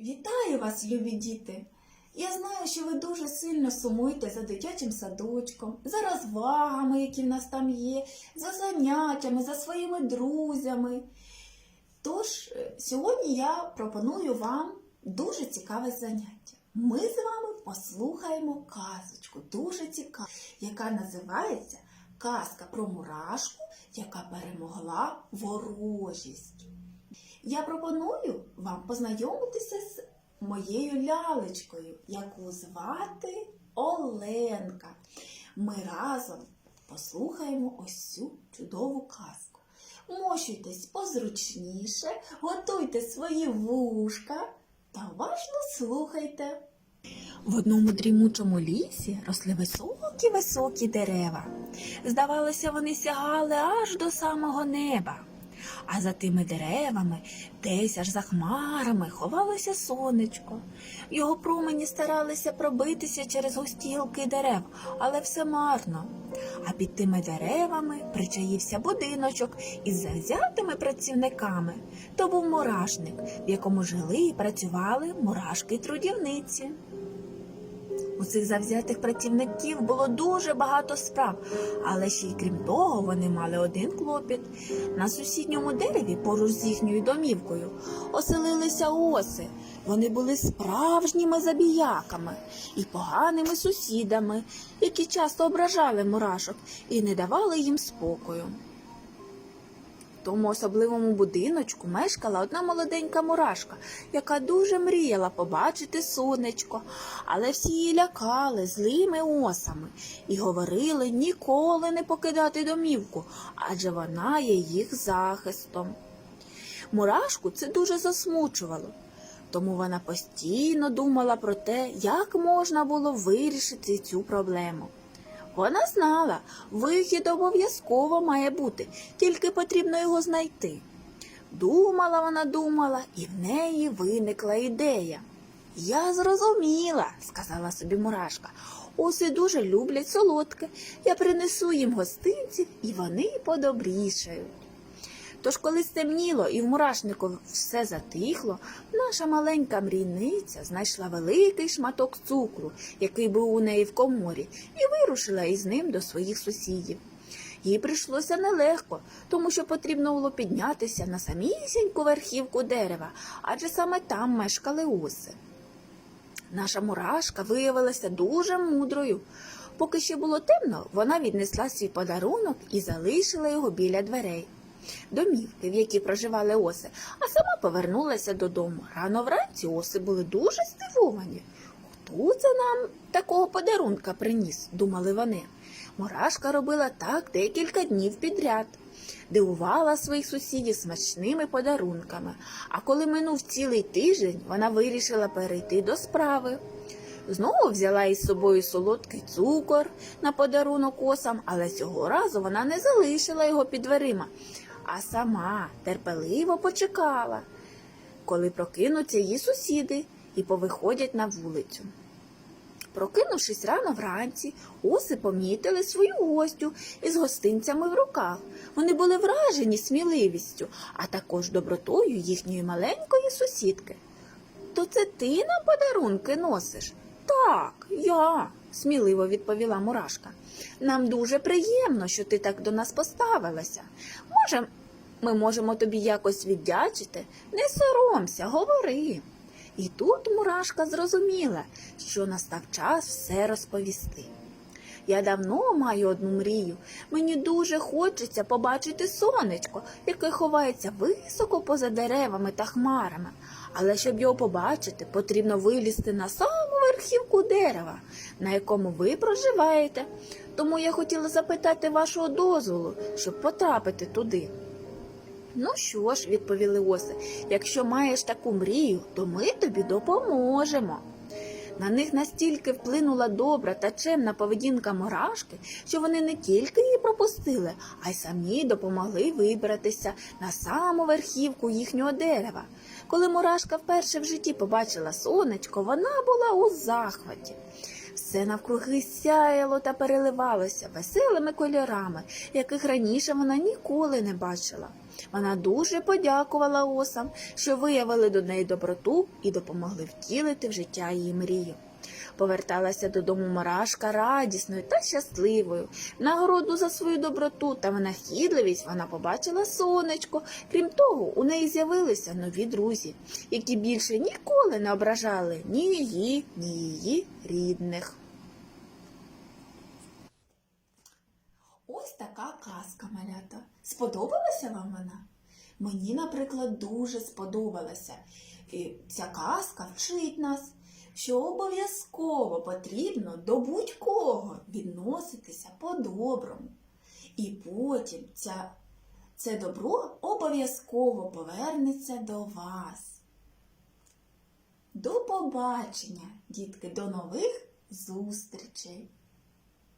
Вітаю вас, любі діти! Я знаю, що ви дуже сильно сумуєте за дитячим садочком, за розвагами, які в нас там є, за заняттями, за своїми друзями. Тож, е, сьогодні я пропоную вам дуже цікаве заняття. Ми з вами послухаємо казочку, дуже цікаву, яка називається Казка про мурашку, яка перемогла ворожість. Я пропоную вам познайомитися з моєю лялечкою, яку звати Оленка. Ми разом послухаємо ось цю чудову казку. Мощуйтесь позручніше, готуйте свої вушка та уважно слухайте. В одному дрімучому лісі росли високі високі дерева. Здавалося, вони сягали аж до самого неба. А за тими деревами, десь аж за хмарами, ховалося сонечко. Його промені старалися пробитися через густі дерев, але все марно. А під тими деревами причаївся будиночок із завзятими працівниками. То був мурашник, в якому жили і працювали мурашки-трудівниці. У цих завзятих працівників було дуже багато справ, але ще й крім того, вони мали один клопіт. На сусідньому дереві, поруч з їхньою домівкою, оселилися оси. Вони були справжніми забіяками і поганими сусідами, які часто ображали мурашок і не давали їм спокою. Тому особливому будиночку мешкала одна молоденька мурашка, яка дуже мріяла побачити сонечко, але всі її лякали злими осами і говорили ніколи не покидати домівку, адже вона є їх захистом. Мурашку це дуже засмучувало, тому вона постійно думала про те, як можна було вирішити цю проблему. Вона знала, вихід обов'язково має бути, тільки потрібно його знайти. Думала вона, думала, і в неї виникла ідея. Я зрозуміла, сказала собі Мурашка. Оси дуже люблять солодке. Я принесу їм гостинців, і вони подобрішають. Тож, коли стемніло і в мурашнику все затихло, наша маленька мрійниця знайшла великий шматок цукру, який був у неї в коморі, і вирушила із ним до своїх сусідів. Їй прийшлося нелегко, тому що потрібно було піднятися на самісіньку верхівку дерева, адже саме там мешкали оси. Наша мурашка виявилася дуже мудрою. Поки ще було темно, вона віднесла свій подарунок і залишила його біля дверей. Домівки, в якій проживали оси, а сама повернулася додому. Рано вранці оси були дуже здивовані. Хто це нам такого подарунка приніс? думали вони. Мурашка робила так декілька днів підряд, дивувала своїх сусідів смачними подарунками. А коли минув цілий тиждень, вона вирішила перейти до справи. Знову взяла із собою солодкий цукор на подарунок осам, але цього разу вона не залишила його під дверима, а сама терпеливо почекала, коли прокинуться її сусіди і повиходять на вулицю. Прокинувшись рано вранці, оси помітили свою гостю із гостинцями в руках. Вони були вражені сміливістю, а також добротою їхньої маленької сусідки. То це ти нам подарунки носиш? Так, я, сміливо відповіла Мурашка. Нам дуже приємно, що ти так до нас поставилася. Може, ми можемо тобі якось віддячити? Не соромся, говори. І тут Мурашка зрозуміла, що настав час все розповісти. Я давно маю одну мрію. Мені дуже хочеться побачити сонечко, яке ховається високо поза деревами та хмарами. Але щоб його побачити, потрібно вилізти на саму верхівку дерева, на якому ви проживаєте. Тому я хотіла запитати вашого дозволу, щоб потрапити туди. Ну що ж, відповіли оси, якщо маєш таку мрію, то ми тобі допоможемо. На них настільки вплинула добра та чемна поведінка мурашки, що вони не тільки її пропустили, а й самі допомогли вибратися на саму верхівку їхнього дерева. Коли мурашка вперше в житті побачила сонечко, вона була у захваті. Все навкруги сяяло та переливалося веселими кольорами, яких раніше вона ніколи не бачила. Вона дуже подякувала осам, що виявили до неї доброту і допомогли втілити в життя її мрію. Поверталася додому Марашка радісною та щасливою. Нагороду за свою доброту та винахідливість вона побачила сонечко. Крім того, у неї з'явилися нові друзі, які більше ніколи не ображали ні її, ні її рідних. Ось така казка, малята. Сподобалася вам вона? Мені, наприклад, дуже сподобалася. І ця казка вчить нас, що обов'язково потрібно до будь-кого відноситися по-доброму. І потім ця, це добро обов'язково повернеться до вас. До побачення, дітки, до нових зустрічей!